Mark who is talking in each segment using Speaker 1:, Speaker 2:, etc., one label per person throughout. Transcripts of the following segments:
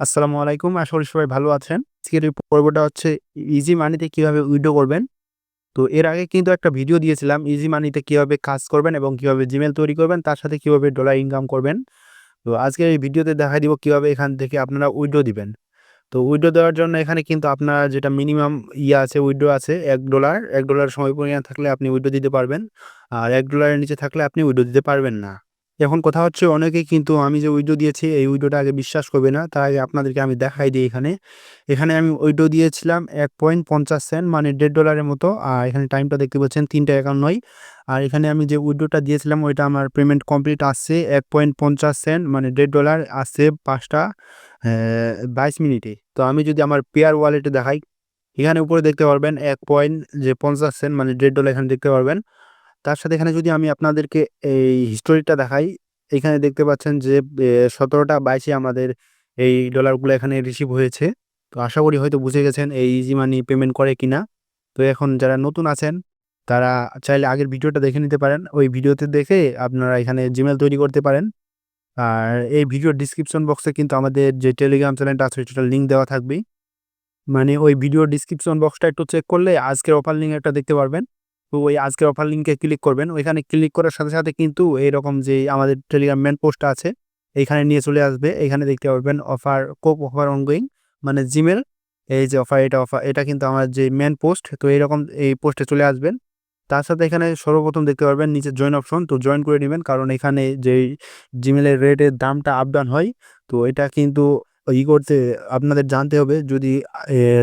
Speaker 1: আসসালামু আলাইকুম। আশা করি সবাই ভালো আছেন। আজকের পর্বটা হচ্ছে ইজি মানিতে কীভাবে উইডো করবেন। তো এর আগে কিন্তু একটা ভিডিও দিয়েছিলাম ইজি মানিতে কীভাবে কাজ করবেন এবং কীভাবে জিমেল তৈরি করবেন, তার সাথে কীভাবে ডলার ইনকাম করবেন। তো আজকের এই ভিডিওতে দেখাই দিব কীভাবে এখান থেকে আপনারা উইডো দিবেন। তো উইডো দেওয়ার জন্য এখানে কিন্তু আপনার যেটা মিনিমাম ইয়ে আছে উইডো আছে $1 $1 সময় পরিমাণ থাকলে আপনি উইডো দিতে পারবেন। আর এক ডলারের নিচে থাকলে আপনি উইডো দিতে পারবেন না। এখন কথা হচ্ছে অনেকেই কিন্তু আমি যে উইডো দিয়েছি এই উইডোটা আগে বিশ্বাস করবে না। তাই আপনাদেরকে আমি দেখাই দিই এখানে। এখানে আমি উইডো দিয়েছিলাম 1.50 সেন্ট মানে দেড় ডলারের মতো। আর এখানে টাইমটা দেখতে পাচ্ছেন 3:51 আর এখানে আমি যে উইডোটা দিয়েছিলাম ওইটা আমার পেমেন্ট কমপ্লিট আসছে 1.50 সেন্ট মানে $1.5 আসছে পাঁচটা বাইশ মিনিটে। তো আমি যদি আমার পেয়ার ওয়ালেটে দেখাই, এখানে উপরে দেখতে পারবেন 1.50 সেন্ট মানে $1.5 এখানে দেখতে পারবেন। তার সাথে এখানে যদি আমি আপনাদেরকে এই হিস্টোরিটা দেখাই, এখানে দেখতে পাচ্ছেন যে সতেরোটা বাইশে আমাদের এই ডলারগুলো এখানে রিসিভ হয়েছে। তো আশা করি হয়তো বুঝে গেছেন এই ইজি মানি পেমেন্ট করে কি না তো এখন যারা নতুন আছেন তারা চাইলে আগের ভিডিওটা দেখে নিতে পারেন। ওই ভিডিওতে দেখে আপনারা এখানে জিমেল তৈরি করতে পারেন। আর এই ভিডিওর ডিসক্রিপশন বক্সে কিন্তু আমাদের যে টেলিগ্রাম চ্যানেলটা আছে সেটার লিঙ্ক দেওয়া থাকবেই। মানে ওই ভিডিওর ডিসক্রিপশন বক্সটা একটু চেক করলে আজকের অফার লিঙ্ক একটা দেখতে পারবেন। ওই আজকের অফার লিঙ্কে ক্লিক করবেন। ওইখানে ক্লিক করার সাথে, সাথে কিন্তু এইরকম যে আমাদের টেলিগ্রাম মেন পোস্টটা আছে এইখানে নিয়ে চলে আসবে। এইখানে দেখতে পারবেন অফার কোপ অফার অনগোয়িং মানে জিমেল এই যে অফার এটা অফার এটা কিন্তু আমার যে মেন পোস্ট তো এইরকম এই পোস্টে চলে আসবেন। তার সাথে এখানে সর্বপ্রথম দেখতে পারবেন নিচে জয়েন অপশন তো জয়েন করে নিবেন। কারণ এখানে যেই জিমেলের রেটের দামটা আপ ডাউন হয় তো এটা কিন্তু ই করতে আপনাদের জানতে হবে যদি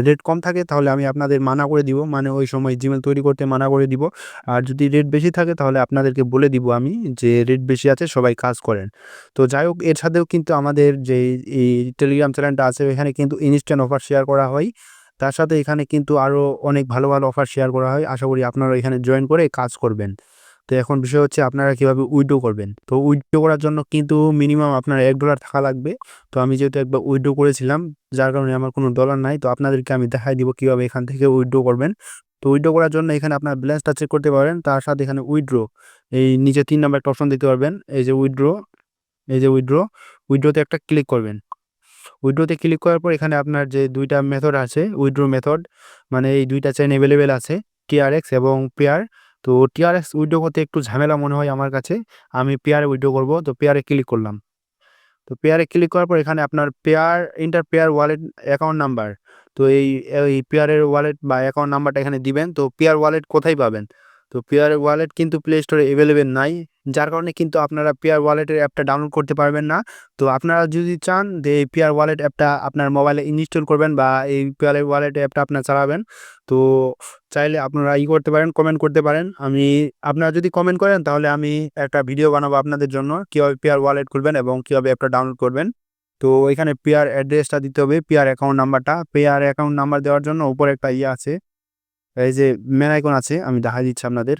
Speaker 1: রেট কম থাকে তাহলে আমি আপনাদের মানা করে দিব। মানে ওই সময় জিমেল তৈরি করতে মানা করে দিব। আর যদি রেট বেশি থাকে তাহলে আপনাদেরকে বলে দিব আমি যে রেট বেশি আছে সবাই কাজ করেন। তো যাই হোক এর সাথেও কিন্তু আমাদের যে এই টেলিগ্রাম চ্যানেলটা আছে এখানে কিন্তু ইনস্ট্যান্ট অফার শেয়ার করা হয়। তার সাথে এখানে কিন্তু আরও অনেক ভালো, ভালো অফার শেয়ার করা হয়। আশা করি আপনারা এখানে জয়েন করে কাজ করবেন। তো এখন বিষয় হচ্ছে আপনারা কীভাবে উইড্রো করবেন। তো উইড্রো করার জন্য কিন্তু মিনিমাম আপনার $1 থাকা লাগবে। তো আমি যেহেতু একবার উইড্রো করেছিলাম যার কারণে আমার কোনো ডলার নাই। তো আপনাদেরকে আমি দেখাই দিব কীভাবে এখান থেকে উইথড্র করবেন। তো উইড্রো করার জন্য এখানে আপনার ব্যালেন্সটা চেক করতে পারেন। তার সাথে এখানে উইড্রো এই নিচে তিন নম্বর একটা অপশন দেখতে পারবেন। এই যে উইথড্র, এই যে উইথড্র, উইড্রোতে একটা ক্লিক করবেন। উইথড্রতে ক্লিক করার পর এখানে আপনার যে দুইটা মেথড আছে উইড্রো মেথড মানে এই ২ টা অ্যাভেলেবেল আছে টিআরএক্স এবং পেয়ার। তো টিআরএস উইড্রো করতে একটু ঝামেলা মনে হয় আমার কাছে। আমি পেয়ারে উইড্রো করব। তো পেয়ারে ক্লিক করলাম। তো পেয়ারে ক্লিক করার পর এখানে আপনার Payeer enter Payeer wallet account number. তো এই এই পেয়ারের ওয়ালেট বা অ্যাকাউন্ট নাম্বারটা এখানে দিবেন। তো পেয়ার ওয়ালেট কোথায় পাবেন? তো পেয়ার ওয়ালেট কিন্তু প্লে স্টোরে অ্যাভেলেবেল নাই। যার কারণে কিন্তু আপনারা পেয়ার ওয়ালেটের অ্যাপটা ডাউনলোড করতে পারবেন না। তো আপনারা যদি চান যে এই পেয়ার ওয়ালেট অ্যাপটা আপনার মোবাইলে ইনস্টল করবেন বা এই পেয়ার ওয়ালেট অ্যাপটা আপনার চালাবেন। তো চাইলে আপনারা ই করতে পারেন, কমেন্ট করতে পারেন। আমি আপনারা যদি কমেন্ট করেন তাহলে আমি একটা ভিডিও বানাবো আপনাদের জন্য কীভাবে পেয়ার ওয়ালেট খুলবেন এবং কীভাবে অ্যাপটা ডাউনলোড করবেন। তো এখানে পেয়ার অ্যাড্রেসটা দিতে হবে, পেয়ার অ্যাকাউন্ট নাম্বারটা। পেয়ার অ্যাকাউন্ট নাম্বার দেওয়ার জন্য উপরে একটা ইয়ে আছে। এই যে মেন আইকন আছে আমি দেখা দিচ্ছি আপনাদের।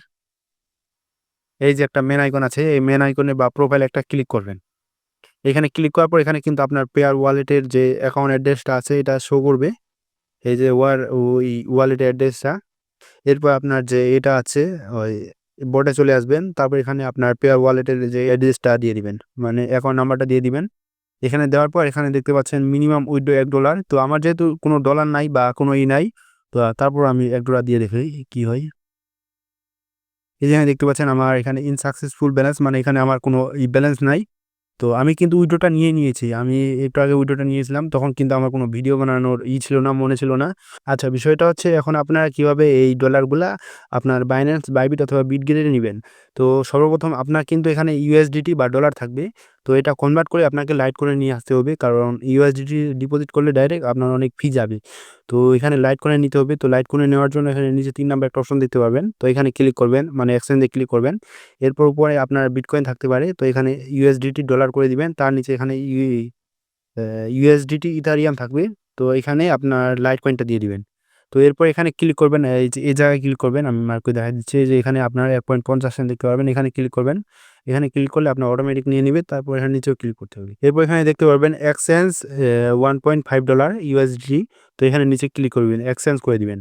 Speaker 1: এই যে একটা মেন আইকন আছে, এই মেন আইকনে বা প্রোফাইলে একটা ক্লিক করবেন। এখানে ক্লিক করার পর এখানে কিন্তু আপনার পেয়ার ওয়ালেটের যে অ্যাকাউন্ট অ্যাড্রেসটা আছে, এটা শো করবে। এই যে ওয়ার ওই ওয়ালেটের অ্যাড্রেসটা। এরপর আপনার যে এটা আছে, ওই বোর্ডে চলে আসবেন। তারপর এখানে আপনার পেয়ার ওয়ালেটের যে অ্যাড্রেসটা দিয়ে দিবেন। মানে অ্যাকাউন্ট নাম্বারটা দিয়ে দিবেন। এখানে দেওয়ার পর এখানে দেখতে পাচ্ছেন মিনিমাম উইথড্র $1 তো আমার যেহেতু কোনো ডলার নাই বা কোনো ই নাই, তো তারপর আমি এক ডলার দিয়ে দেখি কি হয়। এই যেখানে দেখতে পাচ্ছেন আমার এখানে ইনসাকসেসফুল ব্যালেন্স মানে এখানে আমার কোনো ব্যালেন্স নাই। তো আমি কিন্তু উইডোটা নিয়ে নিয়েছি। আমি একটু আগে উইডোটা নিয়েছিলাম তখন কিন্তু আমার কোনো ভিডিও বানানোর ই ছিল না, মনে ছিল না। আচ্ছা বিষয়টা হচ্ছে এখন আপনারা কীভাবে এই ডলারগুলা আপনার বাইন্যান্স, বাইবিট অথবা বিটগেটে নেবেন তো সর্বপ্রথম আপনার কিন্তু এখানে ইউএসডিটি বা ডলার থাকবে। তো এটা কনভার্ট করে আপনাকে লাইট করে নিয়ে আসতে হবে। কারণ ইউএসডিটি ডিপোজিট করলে ডাইরেক্ট আপনার অনেক ফি যাবে। তো এখানে লাইট কয়েন নিতে হবে। তো লাইট করে নেওয়ার জন্য এখানে নিচে তিন নাম্বার একটা অপশন দিতে পারবেন। তো এখানে ক্লিক করবেন মানে এক্সচেঞ্জে ক্লিক করবেন। এরপর উপরে আপনার বিটকয়েন থাকতে পারে। তো এখানে ইউএসডিটি ডলার করে দিবেন। তার নিচে এখানে ইউএসডিটি ইথারিয়াম থাকবে। তো এখানে আপনার লাইট কয়েনটা দিয়ে দিবেন। তো এরপর এখানে ক্লিক করবেন এই যে এই জায়গায় ক্লিক করবেন। আমি মার্ক করে দেখাই দিচ্ছি যে এখানে আপনার 1.50 সেন্ট দেখতে পারবেন। এখানে ক্লিক করবেন। এখানে ক্লিক করলে আপনার অটোমেটিক নিয়ে নিবে। তারপর এখানে নিচেও ক্লিক করতে হবে। এরপর এখানে দেখতে পারবেন এক্সচেঞ্জ অ্যা $1.5 ইউএসডি তো এখানে নিচে ক্লিক করবেন। এক্সচেঞ্জ করে দিবেন।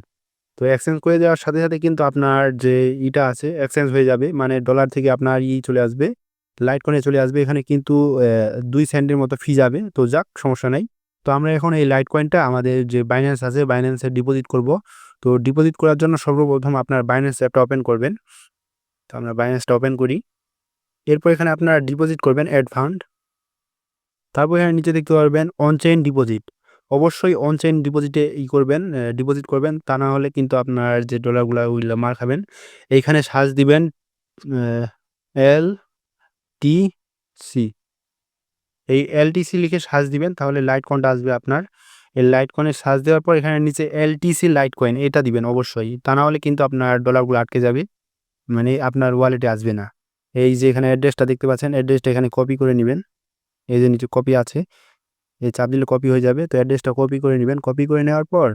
Speaker 1: তো এক্সচেঞ্জ করে দেওয়ার সাথে, সাথে কিন্তু আপনার যে ইটা আছে এক্সচেঞ্জ হয়ে যাবে। মানে ডলার থেকে আপনার ই চলে আসবে। লাইট কয়েনে চলে আসবে। এখানে কিন্তু দুই সেন্টের মতো ফি যাবে। তো যাক সমস্যা নাই। তো আমরা এখন এই লাইট কয়েনটা আমাদের যে বাইন্যান্স আছে বাইন্যান্সে ডিপোজিট করব। তো ডিপোজিট করার জন্য সর্বপ্রথম আপনার বাইন্যান্স অ্যাপটা ওপেন করবেন। তো আমরা বাইন্যান্সটা ওপেন করি। এরপর এখানে আপনারা ডিপোজিট করবেন অ্যাড ফান্ড তারপর এখানে নিচে দেখতে পারবেন অন চেইন ডিপোজিট অবশ্যই অন চেইন ডিপোজিটে ই করবেন ডিপোজিট করবেন। তা না হলে কিন্তু আপনার যে ডলারগুলো ওইগুলো মার খাবেন। এইখানে সার্চ দিবেন এল টি সি এই এলটিসি লিখে সার্চ দিবেন, তাহলে লাইট কয়েনটা আসবে আপনার। এই লাইট কয়েনের সার্চ দেওয়ার পর এখানে নিচে এলটিসি লাইট কয়েন এটা দিবেন অবশ্যই। তা না হলে কিন্তু আপনার ডলারগুলো আটকে যাবে মানে আপনার ওয়ালেটে আসবে না। এই যে এখানে অ্যাড্রেসটা দেখতে পাচ্ছেন অ্যাড্রেসটা এখানে কপি করে নেবেন। এই যে নিচে কপি আছে, এই চাপ দিলে কপি হয়ে যাবে। তো অ্যাড্রেসটা কপি করে নেবেন। কপি করে নেওয়ার পর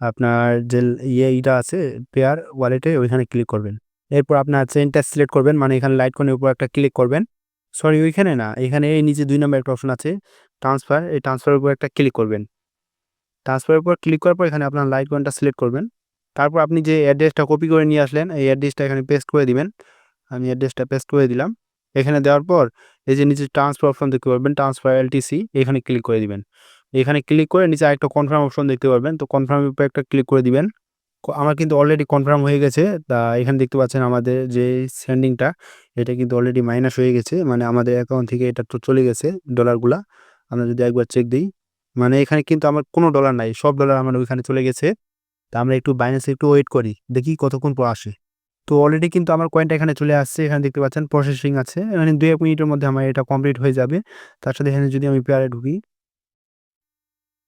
Speaker 1: আপনার যে ইয়ে ইটা আছে পেয়ার ওয়ালেটে ওইখানে ক্লিক করবেন। এরপর আপনার চেনটা সিলেক্ট করবেন মানে এখানে লাইট কনের উপর একটা ক্লিক করবেন। সরি ওইখানে না, এখানে এই নিচে দুই নম্বর একটা অপশন আছে ট্রান্সফার এই ট্রান্সফারের উপর একটা ক্লিক করবেন। ট্রান্সফারের উপর ক্লিক করার পর এখানে আপনার লাইট কয়েনটা সিলেক্ট করবেন। তারপর আপনি যে অ্যাড্রেসটা কপি করে নিয়ে আসলেন, এই অ্যাড্রেসটা এখানে পেস্ট করে দিবেন। আমি অ্যাড্রেসটা পেস্ট করে দিলাম। এখানে দেওয়ার পর, এই যে নিচে ট্রান্সফার অপশন দেখতে পারবেন ট্রান্সফার এলটিসি এখানে ক্লিক করে দিবেন। এখানে ক্লিক করে নিচে একটা কনফার্ম অপশন দেখতে পারবেন, তো কনফার্মের উপর একটা ক্লিক করে দিবেন। আমার কিন্তু অলরেডি কনফার্ম হয়ে গেছে। তা এখানে দেখতে পাচ্ছেন আমাদের যে সেন্ডিংটা এটা কিন্তু অলরেডি মাইনাস হয়ে গেছে। মানে আমাদের অ্যাকাউন্ট থেকে এটা তো চলে গেছে ডলারগুলা আমরা যদি একবার চেক দিই মানে এখানে কিন্তু আমার কোনো ডলার নাই, সব ডলার আমার ওইখানে চলে গেছে। তা আমরা একটু বাইন্যান্সে একটু ওয়েট করি, দেখি কতক্ষণ পর আসে। তো অলরেডি কিন্তু আমার কয়েনটা এখানে চলে আসছে, এখানে দেখতে পাচ্ছেন প্রসেসিং আছে। মানে দু এক মিনিটের মধ্যে আমার এটা কমপ্লিট হয়ে যাবে। তার সাথে এখানে যদি আমি পেয়ারে ঢুকি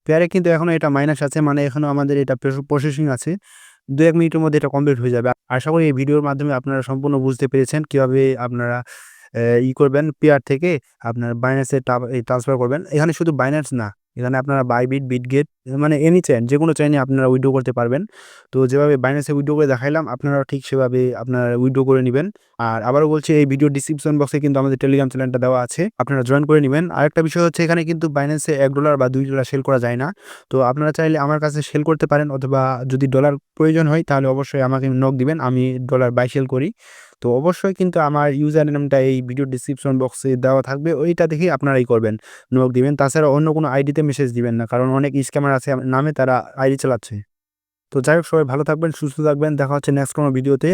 Speaker 1: পেয়ারে কিন্তু এখনও এটা মাইনাস আছে মানে এখনও আমাদের এটা প্রসেসিং আছে। দু এক মিনিটের মধ্যে এটা কমপ্লিট হয়ে যাবে। আশা করি এই ভিডিওর মাধ্যমে আপনারা সম্পূর্ণ বুঝতে পেরেছেন কীভাবে আপনারা ই করবেন, পেয়ার থেকে আপনার বাইন্যান্সে ট্রান্সফার করবেন। এখানে শুধু বাইন্যান্স না এখানে আপনারা বাইবিট বিটগেট মানে এনি চেন যে কোনো চেনে আপনারা উইড্রো করতে পারবেন। তো যেভাবে বাইন্যান্সে উইড্রো করে দেখাইলাম, আপনারা ঠিক সেভাবে আপনারা উইড্রো করে নেবেন। আর আবারও বলছি, এই ভিডিও ডিসক্রিপশন বক্সে কিন্তু আমাদের টেলিগ্রাম চ্যানেলটা দেওয়া আছে, আপনারা জয়েন করে নেবেন। আরেকটা বিষয় হচ্ছে, এখানে কিন্তু বাইন্যান্সে এক ডলার বা দুই ডলার সেল করা যায় না। তো আপনারা চাইলে আমার কাছে সেল করতে পারেন, অথবা যদি ডলার প্রয়োজন হয়, তাহলে অবশ্যই আমাকে নক দিবেন, আমি ডলার বাই সেল করি। তো অবশ্যই কিন্তু আমার ইউজার নেমটা এই ভিডিও ডিসক্রিপশন বক্সে দেওয়া থাকবে। ওইটা দেখেই আপনারাই করবেন, নক দিবেন। তাছাড়া অন্য কোনো আইডিতে মেসেজ দিবেন না, কারণ অনেক স্ক্যামার আছে নামে তারা আইডি চালাচ্ছে। তো যাই হোক, সবাই ভালো থাকবেন, সুস্থ থাকবেন। দেখা হচ্ছে নেক্সট কোনো ভিডিওতে